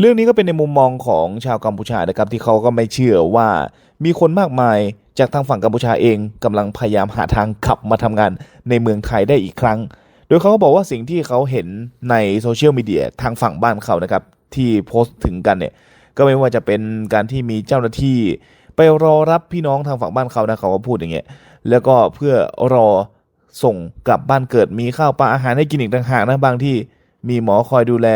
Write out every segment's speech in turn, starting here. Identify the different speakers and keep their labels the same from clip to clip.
Speaker 1: เรื่องนี้ก็เป็นในมุมมองของชาวกัมพูชานะครับที่เขาก็ไม่เชื่อว่ามีคนมากมายจากทางฝั่งกัมพูชาเองกำลังพยายามหาทางขับมาทำงานในเมืองไทยได้อีกครั้ง โดยเขาก็บอกว่าสิ่งที่เขาเห็นในโซเชียลมีเดียทางฝั่งบ้านเขานะครับที่โพสต์ถึงกันเนี่ยก็ไม่ว่าจะเป็นการที่มีเจ้าหน้าที่ ไปรอรับพี่น้องทางฝั่งบ้านเขานะเขาก็พูดอย่างเงี้ยแล้วก็เพื่อรอส่งกลับบ้านเกิดมีข้าวปลาอาหารให้กินอีกต่างหากนะบางที่มีหมอคอยดูแล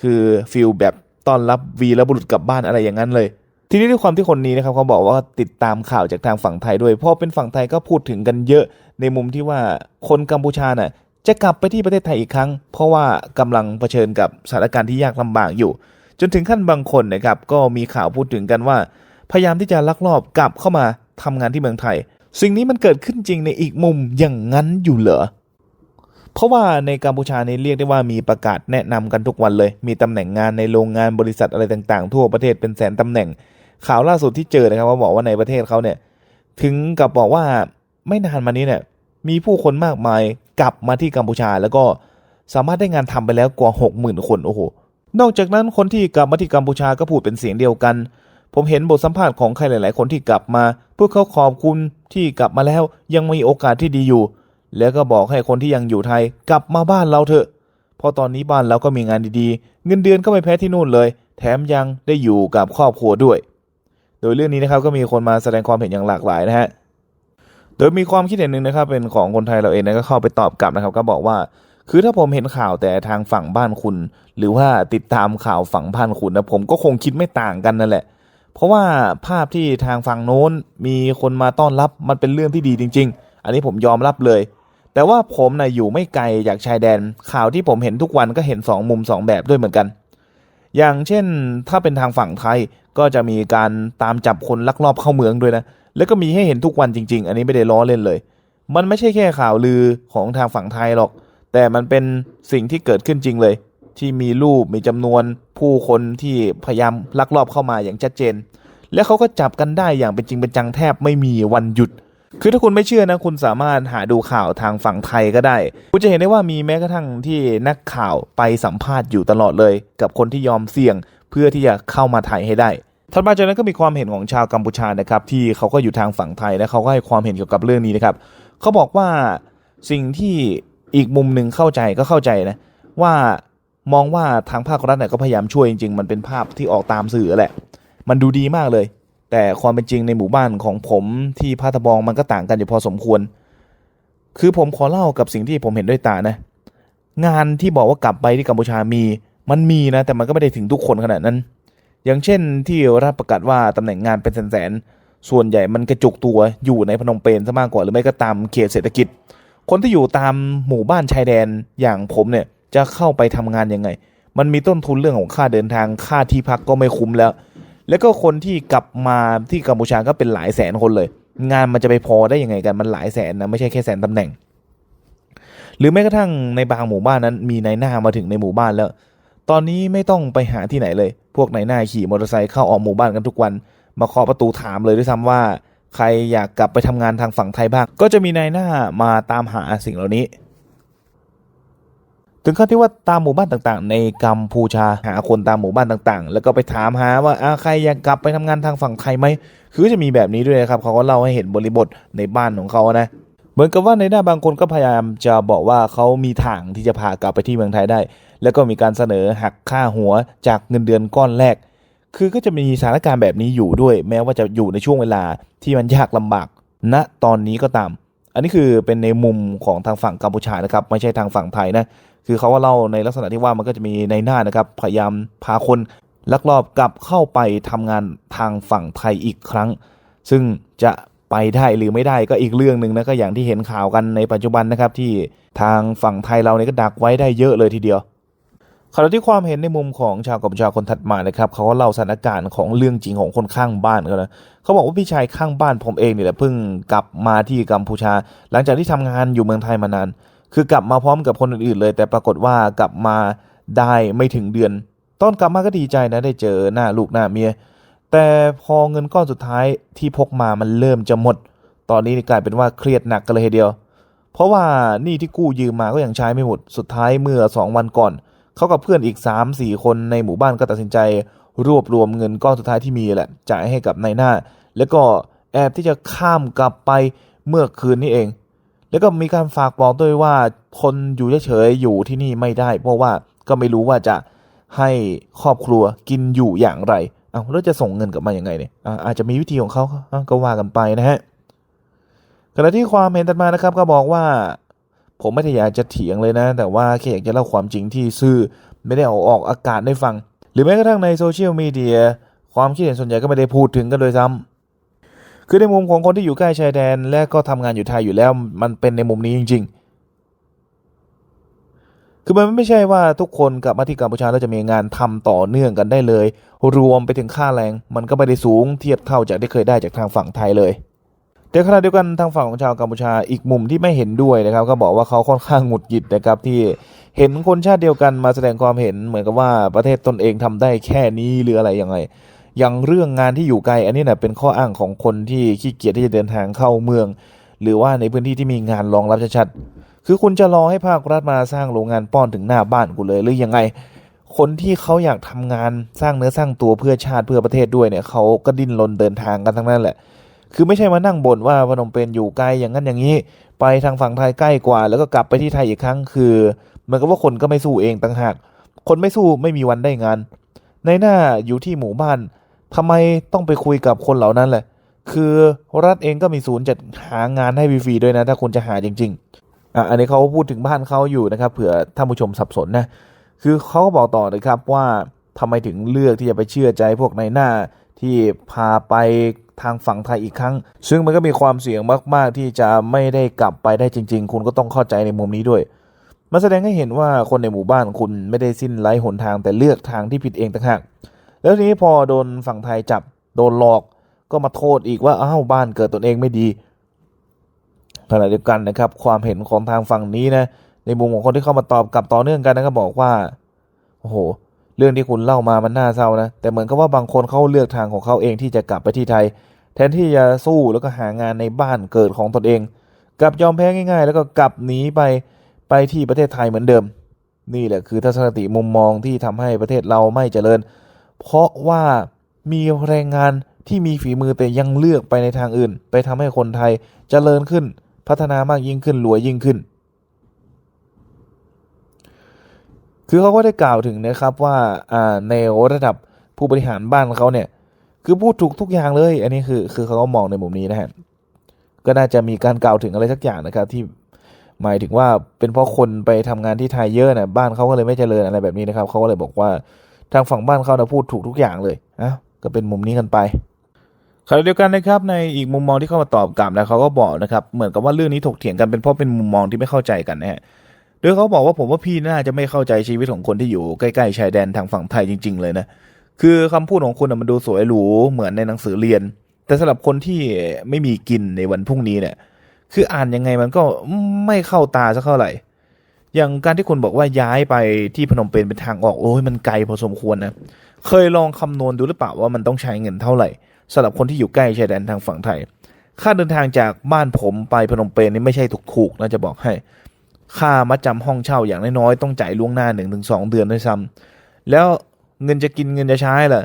Speaker 1: คือฟิลแบบ ต้อนรับวีรบุรุษกลับบ้านอะไรอย่างนั้นเลย ทีนี้ด้วยความที่คนนี้นะครับเขาบอกว่าติดตามข่าวจากทางฝั่งไทยด้วยเพราะเป็นฝั่งไทยก็พูดถึงกันเยอะในมุมที่ว่าคนกัมพูชาน่ะจะกลับไปที่ประเทศไทยอีกครั้ง เพราะว่ากำลังเผชิญกับสถานการณ์ที่ยากลำบากอยู่ จนถึงขั้นบางคนนะครับก็มีข่าวพูดถึงกันว่า พยายามที่จะลักลอบกลับเข้ามาทำงานที่เมืองไทย สิ่งนี้มันเกิดขึ้นจริงในอีกมุมอย่างนั้นอยู่เหรอ เพราะว่าในกัมพูชานี่เรียกได้ว่ามีประกาศแนะนำกันทุกวันเลย มีตำแหน่งงานในโรงงานบริษัทอะไรต่างๆ ทั่วประเทศเป็นแสนตำแหน่ง ข่าวล่าสุดที่เจอนะครับว่าบอกว่าในประเทศเขาเนี่ย ถึงกับบอกว่าไม่นานมานี้เนี่ย มีผู้คนมากมายกลับมาที่กัมพูชา แล้วก็สามารถได้งานทำไปแล้วกว่า 60,000 คนโอ้โหนอกจากนั้นคนที่กลับมาที่กัมพูชาก็พูดเป็นเสียงเดียวกัน ผมเห็นบทสัมภาษณ์ของใครหลาย ๆ คนที่กลับมาพวกเขาขอบคุณที่กลับมาแล้วยังมีโอกาสที่ดีอยู่ แล้วก็บอกให้คนที่ยังอยู่ไทยกลับมาบ้านเราเถอะ เพราะตอนนี้บ้านเราก็มีงานดีๆ เงินเดือนก็ไม่แพ้ที่นู่นเลย แถมยังได้อยู่กับครอบครัวด้วย โดยเรื่องนี้นะครับก็มีคนมาแสดงความเห็นอย่างหลากหลายนะฮะ โดยมีความคิดเห็นหนึ่งนะครับเป็นของคนไทยเราเองนะก็เข้าไปตอบกลับนะครับ ก็บอกว่า คือถ้าผมเห็นข่าวแต่ทางฝั่งบ้านคุณ หรือว่าติดตามข่าวฝั่งบ้านคุณนะผมก็คงคิดไม่ต่างกันนั่นแหละเพราะว่าภาพที่ทางฝั่งโน้นมีคนมาต้อนรับมันเป็นเรื่องที่ดีจริง ๆ อันนี้ผมยอมรับเลย แต่ว่าผมนะอยู่ไม่ไกลจากชายแดนข่าวที่ผมเห็นทุกวันก็เห็นสองมุมสองแบบด้วยเหมือนกัน อย่างเช่นถ้าเป็นทางฝั่งไทยก็จะมีการตามจับคนลักลอบเข้าเมืองด้วยนะ แล้วก็มีให้เห็นทุกวันจริง ๆ อันนี้ไม่ได้ล้อเล่นเลย มันไม่ใช่แค่ข่าวลือของทางฝั่งไทยหรอก แต่มันเป็นสิ่งที่เกิดขึ้นจริงเลย ที่มีรูปมีจำนวนผู้คนที่พยายามลักลอบเข้ามาอย่างชัดเจน และเขาก็จับกันได้อย่างเป็นจริงเป็นจังแทบไม่มีวันหยุด คือถ้าคุณไม่เชื่อนะคุณสามารถหาดูข่าวทางฝั่งไทยก็ได้ คุณจะเห็นได้ว่ามีแม้กระทั่งที่นักข่าวไปสัมภาษณ์อยู่ตลอดเลย กับคนที่ยอมเสี่ยงเพื่อที่จะเข้ามาไทยให้ได้ถัดมาจากนั้นก็มีความเห็นของชาวกัมพูชานะครับที่เขาก็อยู่ทางฝั่งไทยและเขาก็ให้ความเห็นเกี่ยวกับเรื่องนี้นะครับเขาบอกว่าสิ่งที่อีกมุมหนึ่งเข้าใจก็เข้าใจนะว่ามองว่าทางภาครัฐเนี่ยก็พยายามช่วยจริงๆ มันเป็นภาพที่ออกตามสื่อแหละ มันดูดีมากเลย แต่ความเป็นจริงในหมู่บ้านของผมที่พาตะบองมันก็ต่างกันอยู่พอสมควร คือผมขอเล่ากับสิ่งที่ผมเห็นด้วยตานะ งานที่บอกว่ากลับไปที่กัมพูชามี มันมีนะ แต่มันก็ไม่ได้ถึงทุกคนขนาดนั้น อย่างเช่นที่รัฐประกาศว่าตำแหน่งงานเป็นแสนๆส่วนใหญ่มันกระจุกตัวอยู่ในพนมเปญซะมากกว่าหรือไม่ก็ตามเขตเศรษฐกิจ คนที่อยู่ตามหมู่บ้านชายแดนอย่างผมเนี่ยจะเข้าไปทำงานยังไง มันมีต้นทุนเรื่องของค่าเดินทางค่าที่พักก็ไม่คุ้มแล้ว แล้วก็คนที่กลับมาที่กัมพูชาก็เป็นหลายแสนคนเลย งานมันจะไปพอได้ยังไงกันมันหลายแสนนะไม่ใช่แค่แสนตำแหน่ง หรือแม้กระทั่งในบางหมู่บ้านนั้น มีนายหน้ามาถึงในหมู่บ้านแล้ว ตอนนี้ไม่ต้องไปหาที่ไหนเลย พวกนายหน้าขี่มอเตอร์ไซค์เข้าออกหมู่บ้านกันทุกวัน มาเคาะประตูถามเลยด้วยซ้ำว่า ใครอยากกลับไปทำงานทางฝั่งไทยบ้างก็จะมีนายหน้ามาตามหาสิ่งเหล่านี้ ถึงขั้นที่ว่าตามหมู่บ้านต่างๆ ในกัมพูชาหาคนตามหมู่บ้านต่างๆ แล้วก็ไปถามหาว่าอาใครอยากกลับไปทำงานทางฝั่งไทยไหมคือจะมีแบบนี้ด้วยนะครับเขาก็เล่าให้เห็นบริบทในบ้านของเขานะเหมือนกับว่าในหน้าบางคนก็พยายามจะบอกว่าเขามีทางที่จะพากลับไปที่เมืองไทยได้ แล้วก็มีการเสนอหักค่าหัวจากเงินเดือนก้อนแรก คือก็จะมีสถานการณ์แบบนี้อยู่ด้วย แม้ว่าจะอยู่ในช่วงเวลาที่มันยากลำบากณตอนนี้ก็ตาม อันนี้คือเป็นในมุมของทางฝั่งกัมพูชานะครับ ไม่ใช่ทางฝั่งไทยนะ คือเขาก็เล่าในลักษณะที่ว่ามันก็จะมีในหน้านะครับ พยายามพาคนลักลอบกลับเข้าไปทำงานทางฝั่งไทยอีกครั้ง ซึ่งจะไปได้หรือไม่ได้ก็อีกเรื่องหนึ่งนะก็อย่างที่เห็นข่าวกันในปัจจุบันนะครับที่ทางฝั่งไทยเราเนี่ยก็ดักไว้ได้เยอะเลยทีเดียวขณะที่ความเห็นในมุมของชาวกัมพูชาคนถัดมานะครับเขาก็เล่าสถานการณ์ของเรื่องจริงของคนข้างบ้านเขานะเขาบอกว่าพี่ชายข้างบ้านผมเองเนี่ยแหละเพิ่งกลับมาที่กัมพูชา หลังจากที่ทำงานอยู่เมืองไทยมานาน คือกลับมาพร้อมกับคนอื่นๆเลย แต่ปรากฏว่ากลับมาได้ไม่ถึงเดือนตอนกลับมาก็ดีใจนะได้เจอหน้าลูกหน้าเมีย แต่พอเงินก้อนสุดท้ายที่พกมามันเริ่มจะหมด ตอนนี้กลายเป็นว่าเครียดหนักกันเลยทีเดียว เพราะว่านี่ที่กู้ยืมมาก็ยังใช้ไม่หมด สุดท้ายเมื่อสองวันก่อน เขากับเพื่อนอีก 3 4 คนในหมู่บ้านก็ตัดสินใจ รวบรวมเงินก้อนสุดท้ายที่มีแหละจ่ายให้กับนายหน้า แล้วก็แอบที่จะข้ามกลับไปเมื่อคืนนี้เอง แล้วก็มีการฝากบอกด้วยว่าทนอยู่เฉยๆอยู่ที่นี่ไม่ได้ เพราะว่าก็ไม่รู้ว่าจะให้ครอบครัวกินอยู่อย่างไรเอาแล้วจะส่งเงินกลับมาอย่างไงเนี่ยอาจจะมีวิธีของเขาก็ว่ากันไปนะฮะขณะที่ความเห็นถัดมานะครับก็บอกว่า ผมไม่ได้อยากจะเถียงเลยนะ แต่ว่าแค่อยากจะเล่าความจริงที่ซื่อไม่ได้เอาออกอากาศได้ฟัง หรือแม้กระทั่งในโซเชียลมีเดียความคิดเห็นส่วนใหญ่ก็ไม่ได้พูดถึงกันโดยซ้ำ คือในมุมของคนที่อยู่ใกล้ชายแดน และก็ทำงานอยู่ไทยอยู่แล้ว มันเป็นในมุมนี้จริง ๆ คือมันไม่ใช่ว่าทุกคนกลับมาที่กัมพูชาแล้วจะมีงานทำต่อเนื่องกันได้เลย รวมไปถึงค่าแรง มันก็ไม่ได้สูงเทียบเท่าจากที่เคยได้จากทางฝั่งไทยเลยแต่ขณะเดียวกันทางฝั่งของชาวกัมพูชาอีกมุมที่ไม่เห็นด้วยนะครับก็บอกว่าเขาค่อนข้างหงุดหงิดนะครับที่เห็นคนชาติเดียวกันมาแสดงความเห็นเหมือนกับว่าประเทศตนเองทำได้แค่นี้หรืออะไรยังไง อย่างเรื่องงานที่อยู่ไกล อันนี้นะเป็นข้ออ้างของคนที่ขี้เกียจที่จะเดินทางเข้าเมือง หรือว่าในพื้นที่ที่มีงานรองรับชัดๆคือคุณจะรอให้ภาครัฐมาสร้างโรงงานป้อนถึงหน้าบ้านกูเลยหรือยังไง คนที่เขาอยากทำงานสร้างเนื้อสร้างตัวเพื่อชาติเพื่อประเทศด้วยเนี่ยเขาก็ดิ้นรนเดินทางกันทั้งนั้นแหละ คือไม่ใช่มานั่งบ่นว่าพนมเปญอยู่ไกลอย่างนั้นอย่างนี้ ไปทางฝั่งไทยใกล้กว่า แล้วก็กลับไปที่ไทยอีกครั้งคือเหมือนกับว่าคนก็ไม่สู้เองต่างหาก คนไม่สู้ไม่มีวันได้งาน ในหน้าอยู่ที่หมู่บ้าน ทำไมต้องไปคุยกับคนเหล่านั้นแหละ คือรัฐเองก็มีศูนย์จัดหางานให้ฟรีๆด้วยนะ ถ้าคุณจะหาจริง ๆอะอันนี้เขาพูดถึงบ้านเขาอยู่นะครับเผื่อท่านผู้ชมสับสนนะ คือเขาก็บอกต่อนะครับว่าทำไมถึงเลือกที่จะไปเชื่อใจพวกในหน้าที่พาไปทางฝั่งไทยอีกครั้ง ซึ่งมันก็มีความเสี่ยงมาก ๆ ที่จะไม่ได้กลับไปได้จริง ๆ คุณก็ต้องเข้าใจในมุมนี้ด้วย มันแสดงให้เห็นว่าคนในหมู่บ้านคุณไม่ได้สิ้นไร้หนทางแต่เลือกทางที่ผิดเองต่างหาก แล้วทีนี้พอโดนฝั่งไทยจับโดนหลอกก็มาโทษอีกว่าอ้าวบ้านเกิดตนเองไม่ดีขณะเดียวกันนะครับ ความเห็นของทางฝั่งนี้นะในมุมของคนที่เข้ามาตอบกลับต่อเนื่องกันนะก็บอกว่าโอ้โหเรื่องที่คุณเล่ามามันน่าเศร้านะแต่เหมือนกับว่าบางคนเขาเลือกทางของเขาเองที่จะกลับไปที่ไทย แทนที่จะสู้แล้วก็หางานในบ้านเกิดของตนเอง กลับยอมแพ้ง่าย ๆ แล้วก็กลับหนีไปไปที่ประเทศไทยเหมือนเดิม นี่แหละคือทัศนคติมุมมองที่ทำให้ประเทศเราไม่เจริญ เพราะว่ามีแรงงานที่มีฝีมือแต่ยังเลือกไปในทางอื่น ไปทำให้คนไทยเจริญขึ้น พัฒนามากยิ่งขึ้นรวยยิ่งขึ้น คือเขาก็ได้กล่าวถึงนะครับว่าในระดับผู้บริหารบ้านเขาเนี่ยคือพูดถูกทุกอย่างเลย อันนี้คือคือเขาก็มองในมุมนี้นะฮะก็น่าจะมีการกล่าวถึงอะไรสักอย่างนะครับที่หมายถึงว่าเป็นเพราะคนไปทำงานที่ไทยเยอะนะบ้านเขาก็เลยไม่เจริญอะไรแบบนี้นะครับเขาก็เลยบอกว่า ทางฝั่งบ้านเขานะพูดถูกทุกอย่างเลยอะก็เป็นมุมนี้กันไปขณะเดียวกันนะครับในอีกมุมมองที่เข้ามาตอบกลับนะเขาก็บอกนะครับเหมือนกับว่าเรื่องนี้ถกเถียงกันเป็นเพราะเป็นมุมมองที่ไม่เข้าใจกันนะฮะโดยเขาบอกว่าผมว่าพี่น่าจะไม่เข้าใจชีวิตของคนที่อยู่ใกล้ๆชายแดนทางฝั่งไทยจริง ๆ เลยนะคือคำพูดของคุณมันดูสวยหรูเหมือนในหนังสือเรียน แต่สำหรับคนที่ไม่มีกินในวันพรุ่งนี้เนี่ยคืออ่านยังไงมันก็ไม่เข้าตาสักเท่าไหร่ อย่างการที่คุณบอกว่าย้ายไปที่พนมเปญเป็นทางออกโอ้ยมันไกลพอสมควรนะเคยลองคำนวณดูหรือเปล่าว่ามันต้องใช้เงินเท่าไหร่สำหรับคนที่อยู่ใกล้ชายแดนทางฝั่งไทย ค่าเดินทางจากบ้านผมไปพนมเปญนี่ไม่ใช่ถูกๆนะจะบอกให้ ค่ามัดจำห้องเช่าอย่างน้อยๆต้องจ่ายล่วงหน้าหนึ่งถึงสองเดือนด้วยซ้ำแล้วเงินจะกินเงินจะใช้ล่ะ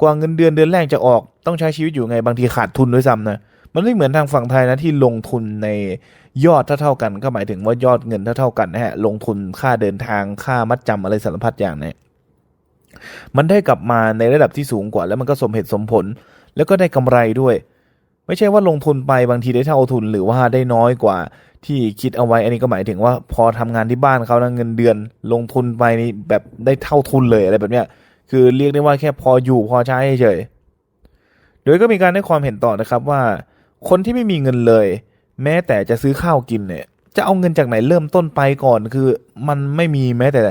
Speaker 1: กว่าเงินเดือนเดือนแรกจะออกต้องใช้ชีวิตอยู่ไงบางทีขาดทุนด้วยซ้ำนะมันไม่เหมือนทางฝั่งไทยนะที่ลงทุนใน ยอดเท่าๆกันก็หมายถึงว่ายอดเงินเท่าๆกันนะฮะลงทุนค่าเดินทางค่ามัดจำอะไรสารพัดอย่างเนี่ยมันได้กลับมาในระดับที่สูงกว่า แล้วมันก็สมเหตุสมผล แล้วก็ได้กำไรด้วย ไม่ใช่ว่าลงทุนไปบางทีได้เท่าทุนหรือว่าได้น้อยกว่าที่คิดเอาไว้ อันนี้ก็หมายถึงว่าพอทำงานที่บ้านเขานะเงินเดือน ลงทุนไปนี่แบบได้เท่าทุนเลยอะไรแบบเนี้ยคือเรียกได้ว่าแค่พออยู่พอใช้เฉยโดยก็มีการให้ความเห็นต่อนะครับว่า คนที่ไม่มีเงินเลย แม้แต่จะซื้อข้าวกินเนี่ย จะเอาเงินจากไหนเริ่มต้นไปก่อนคือ มันไม่มีแม้แต่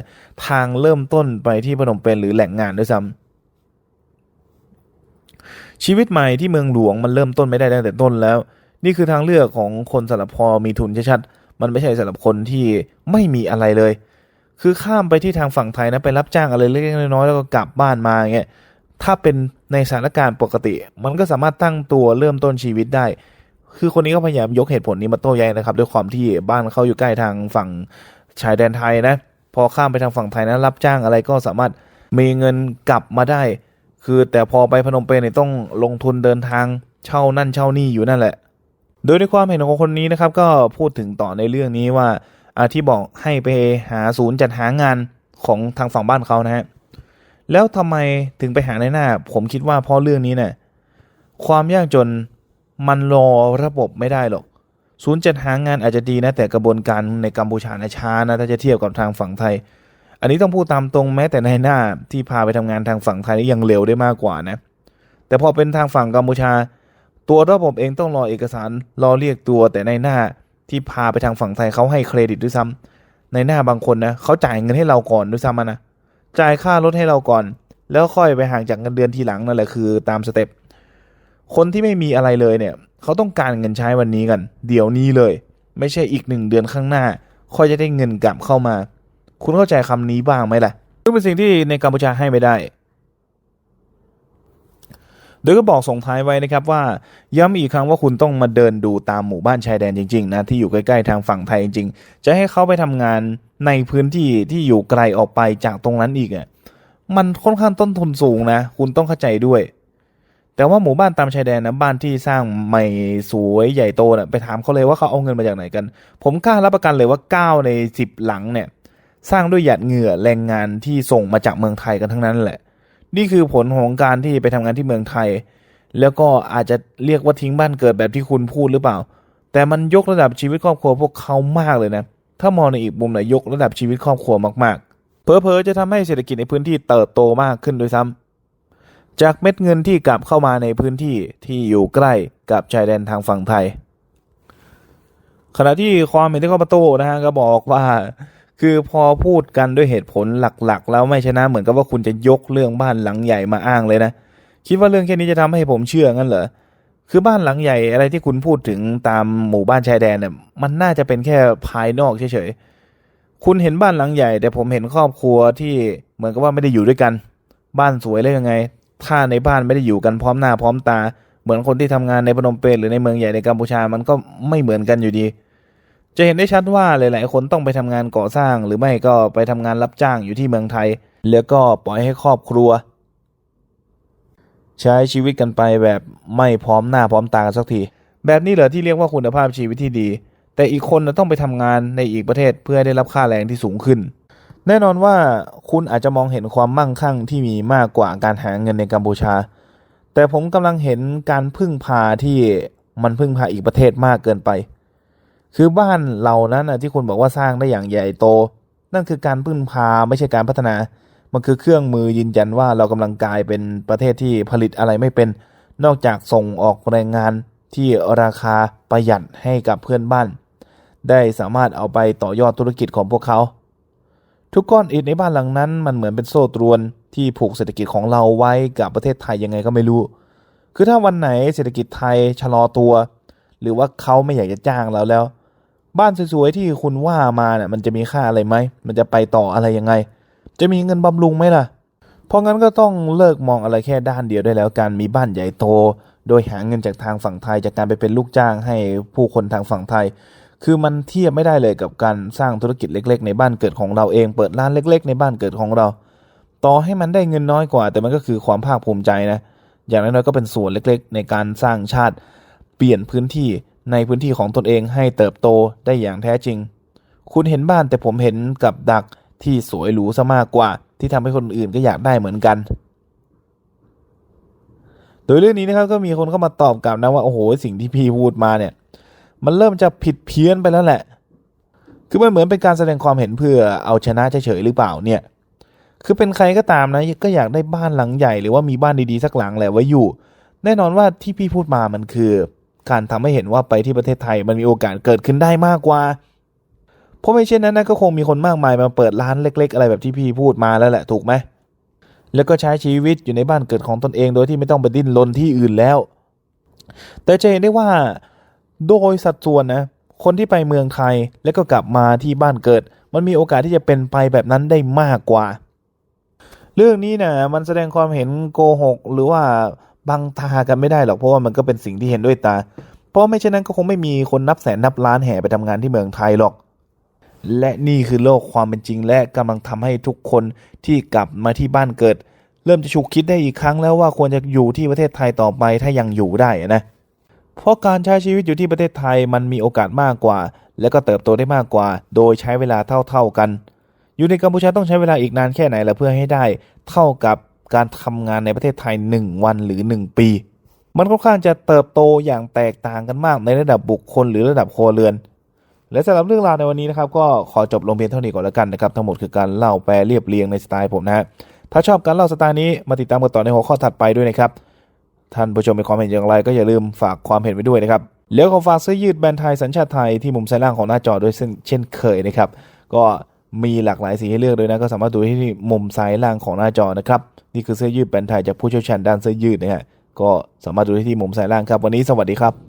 Speaker 1: ทางเริ่มต้นไปที่พนมเปญหรือแหล่งงานด้วยซ้ำชีวิตใหม่ที่เมืองหลวงมันเริ่มต้นไม่ได้ตั้งแต่ต้นแล้ว นี่คือทางเลือกของคนสำหรับพอมีทุนชัดๆมันไม่ใช่สำหรับคนที่ไม่มีอะไรเลย คือข้ามไปที่ทางฝั่งไทยนะไปรับจ้างอะไรเล็กๆน้อยๆแล้วก็กลับบ้านมาเงี้ยถ้าเป็นในสถานการณ์ปกติ มันก็สามารถตั้งตัวเริ่มต้นชีวิตได้ คือคนนี้ก็พยายามยกเหตุผลนี้มาโต้แย้งนะครับ ด้วยความที่บ้านเขาอยู่ใกล้ทางฝั่งชายแดนไทยนะ พอข้ามไปทางฝั่งไทยนะรับจ้างอะไรก็สามารถมีเงินกลับมาได้ คือแต่พอไปพนมเปญเนี่ยต้องลงทุนเดินทางเช่านั่นเช่านี่อยู่นั่นแหละ โดยในความเห็นของคนนี้นะครับก็พูดถึงต่อในเรื่องนี้ว่าอาที่บอกให้ไปหาศูนย์จัดหางานของทางฝั่งบ้านเขานะฮะแล้วทำไมถึงไปหาในหน้า ผมคิดว่าเพราะเรื่องนี้เนี่ยความยากจน มันรอระบบไม่ได้หรอกศูนย์จัดหางานอาจจะดีนะ แต่กระบวนการในกัมพูชานะช้านะถ้าจะเทียบกับทางฝั่งไทย อันนี้ต้องพูดตามตรงแม้แต่ในหน้าที่พาไปทำงานทางฝั่งไทยนี่ยังเร็วได้มากกว่านะ แต่พอเป็นทางฝั่งกัมพูชา ตัวระบบเองต้องรอเอกสารรอเรียกตัวแต่ในหน้าที่พาไปทางฝั่งไทยเขาให้เครดิตด้วยซ้ำในหน้าบางคนนะเขาจ่ายเงินให้เราก่อนด้วยซ้ำนะจ่ายค่ารถให้เราก่อน แล้วค่อยไปห่างจากเงินเดือนทีหลังนั่นแหละคือ ตามสเต็ป คนที่ไม่มีอะไรเลยเนี่ยเขาต้องการเงินใช้วันนี้กัน เดี๋ยวนี้เลย ไม่ใช่อีกหนึ่งเดือนข้างหน้า ค่อยจะได้เงินกลับเข้ามา คุณเข้าใจคำนี้บ้างไหมล่ะซึ่งเป็นสิ่งที่ในกัมพูชาให้ไม่ได้ โดยก็บอกส่งท้ายไว้นะครับว่า ย้ำอีกครั้งว่าคุณต้องมาเดินดูตามหมู่บ้านชายแดนจริงๆนะที่อยู่ใกล้ๆทางฝั่งไทยจริงๆ จะให้เขาไปทำงานในพื้นที่ที่อยู่ไกลออกไปจากตรงนั้นอีกอะมันค่อนข้างต้นทุนสูงนะ คุณต้องเข้าใจด้วย แต่ว่าหมู่บ้านตามชายแดนนะบ้านที่สร้างใหม่สวยใหญ่โตนะ่ะไปถามเขาเลยว่าเขาเอาเงินมาจากไหนกัน ผมกล้ารับประกันเลยว่า 9 ใน 10 หลังเนี่ย สร้างด้วยหยาดเหงื่อแรงงานที่ส่งมาจากเมืองไทยกันทั้งนั้นแหละ นี่คือผลของการที่ไปทำงานที่เมืองไทย แล้วก็อาจจะเรียกว่าทิ้งบ้านเกิดแบบที่คุณพูดหรือเปล่า แต่มันยกระดับชีวิตครอบครัวพวกเขามากเลยนะถ้ามองในอีกมุมนะยกระดับชีวิตครอบครัวมากๆเพอเพอๆจะทำให้เศรษฐกิจในพื้นที่เติบโตมากขึ้นด้วยซ้ำ จากเม็ดเงินที่กลับเข้ามาในพื้นที่ที่อยู่ใกล้กับชายแดนทางฝั่งไทย ขณะที่ความเห็นที่เข้ามาโต้นะฮะก็บอกว่า คือพอพูดกันด้วยเหตุผลหลักๆ แล้วไม่ชนะเหมือนกับว่าคุณจะยกเรื่องบ้านหลังใหญ่มาอ้างเลยนะ คิดว่าเรื่องแค่นี้จะทำให้ผมเชื่องั้นเหรอคือบ้านหลังใหญ่อะไรที่คุณพูดถึงตามหมู่บ้านชายแดนเนี่ยมันน่าจะเป็นแค่ภายนอกเฉยๆคุณเห็นบ้านหลังใหญ่ แต่ผมเห็นครอบครัวที่เหมือนกับว่าไม่ได้อยู่ด้วยกัน บ้านสวยเลยยังไง ถ้าในบ้านไม่ได้อยู่กันพร้อมหน้าพร้อมตา เหมือนคนที่ทำงานในพนมเปญหรือในเมืองใหญ่ในกัมพูชามันก็ไม่เหมือนกันอยู่ดี จะเห็นได้ชัดว่าหลาย ๆ คนต้องไปทำงานก่อสร้าง หรือไม่ก็ไปทำงานรับจ้างอยู่ที่เมืองไทย แล้วก็ปล่อยให้ครอบครัว ใช้ชีวิตกันไปแบบไม่พร้อมหน้าพร้อมตากันสักทีแบบนี้เหรอที่เรียกว่าคุณภาพชีวิตที่ดี แต่อีกคนต้องไปทำงานในอีกประเทศเพื่อได้รับค่าแรงที่สูงขึ้น แน่นอนว่าคุณอาจจะมองเห็นความมั่งคั่งที่มีมากกว่าการหาเงินในกัมพูชา แต่ผมกำลังเห็นการพึ่งพาที่มันพึ่งพาอีกประเทศมากเกินไป คือบ้านเรานั้นนะที่คุณบอกว่าสร้างได้อย่างใหญ่โต นั่นคือการพึ่งพาไม่ใช่การพัฒนา มันคือเครื่องมือยืนยันว่าเรากำลังกลายเป็นประเทศที่ผลิตอะไรไม่เป็น นอกจากส่งออกแรงงานที่ราคาประหยัดให้กับเพื่อนบ้าน ได้สามารถเอาไปต่อยอดธุรกิจของพวกเขา ทุกก้อนอิฐในบ้านหลังนั้นมันเหมือนเป็นโซ่ตรวนที่ผูกเศรษฐกิจของเราไว้กับประเทศไทยยังไงก็ไม่รู้ คือถ้าวันไหนเศรษฐกิจไทยชะลอตัว หรือว่าเขาไม่อยากจะจ้างเราแล้ว บ้านสวยๆที่คุณว่ามาเนี่ยมันจะมีค่าอะไรไหม มันจะไปต่ออะไรยังไง จะมีเงินบำรุงไหมล่ะ เพราะงั้นก็ต้องเลิกมองอะไรแค่ด้านเดียวได้แล้วการมีบ้านใหญ่โต โดยหาเงินจากทางฝั่งไทยจากการไปเป็นลูกจ้างให้ผู้คนทางฝั่งไทย คือมันเทียบไม่ได้เลยกับการสร้างธุรกิจเล็ก ๆ ในบ้านเกิดของเราเอง เปิดร้านเล็ก ๆ ในบ้านเกิดของเรา ต่อให้มันได้เงินน้อยกว่า แต่มันก็คือความภาคภูมิใจนะ อย่างน้อยๆก็เป็นส่วนเล็กๆ ในการสร้างชาติ เปลี่ยนพื้นที่ในพื้นที่ของตนเองให้เติบโตได้อย่างแท้จริง คุณเห็นบ้านแต่ผมเห็นกับดักที่สวยหรูซะมากกว่า ที่ทำให้คนอื่นก็อยากได้เหมือนกัน โดยเรื่องนี้นะครับก็มีคนเข้ามาตอบกลับนะว่าโอ้โหสิ่งที่พี่พูดมาเนี่ย มันเริ่มจะผิดเพี้ยนไปแล้วแหละ คือมันเหมือนเป็นการแสดงความเห็นเพื่อเอาชนะเฉยๆหรือเปล่าเนี่ย คือเป็นใครก็ตามนะก็อยากได้บ้านหลังใหญ่หรือว่ามีบ้านดีๆสักหลังแหละไว้อยู่ แน่นอนว่าที่พี่พูดมามันคือ การทำให้เห็นว่าไปที่ประเทศไทยมันมีโอกาสเกิดขึ้นได้มากกว่า เพราะไม่เช่นนั้นนะก็คงมีคนมากมายมาเปิดร้านเล็ก ๆ อะไรแบบที่พี่พูดมาแล้วแหละถูกไหมแล้วก็ใช้ชีวิตอยู่ในบ้านเกิดของตนเองโดยที่ไม่ต้องไปดิ้นรนที่อื่นแล้ว แต่จะเห็นได้ว่า โดยสัดส่วนนะคนที่ไปเมืองไทยแล้วก็กลับมาที่บ้านเกิด มันมีโอกาสที่จะเป็นไปแบบนั้นได้มากกว่า เรื่องนี้นะมันแสดงความเห็นโกหก หรือว่าบังตากันไม่ได้หรอกเพราะว่ามันก็เป็นสิ่งที่เห็นด้วยตา เพราะไม่เช่นนั้นก็คงไม่มีคนนับแสนนับล้านแห่ไปทำงานที่เมืองไทยหรอก และนี่คือโลกความเป็นจริงและกำลังทำให้ทุกคนที่กลับมาที่บ้านเกิด เริ่มจะฉุกคิดได้อีกครั้งแล้วว่าควรจะอยู่ที่ประเทศไทยต่อไปถ้ายังอยู่ได้นะ เพราะการใช้ชีวิตอยู่ที่ประเทศไทยมันมีโอกาสมากกว่า และก็เติบโตได้มากกว่า โดยใช้เวลาเท่า ๆกัน อยู่ในกัมพูชาต้องใช้เวลาอีกนานแค่ไหนละเพื่อให้ได้ เท่ากับการทำงานในประเทศไทย 1 วันหรือ 1 ปี มันค่อนข้างจะเติบโตอย่างแตกต่างกันมากในระดับบุคคลหรือระดับครัวเรือน และสำหรับเรื่องราวในวันนี้นะครับก็ขอจบลงเพียงเท่านี้ก่อนแล้วกันนะครับทั้งหมดคือการเล่าแปลเรียบเรียงในสไตล์ผมนะฮะถ้าชอบการเล่าสไตล์นี้มาติดตามกันต่อในหัวข้อถัดไปด้วยนะครับ ท่านผู้ชมมีความเห็นอย่างไรก็อย่าลืมฝากความเห็นไว้ด้วยนะครับแล้วขอฝากเสื้อยืดแบรนด์ไทยสัญชาติไทยที่มุมซ้ายล่างของหน้าจอด้วยเช่นเคยนะครับก็มีหลากหลายสีให้เลือกเลยนะก็สามารถดูที่มุมซ้ายล่างของหน้าจอนะครับนี่คือเสื้อยืดแบรนด์ไทยจากผู้เชี่ยวชาญด้านเสื้อยืดนะฮะก็สามารถดูได้ที่มุมซ้ายล่างครับ วันนี้สวัสดีครับ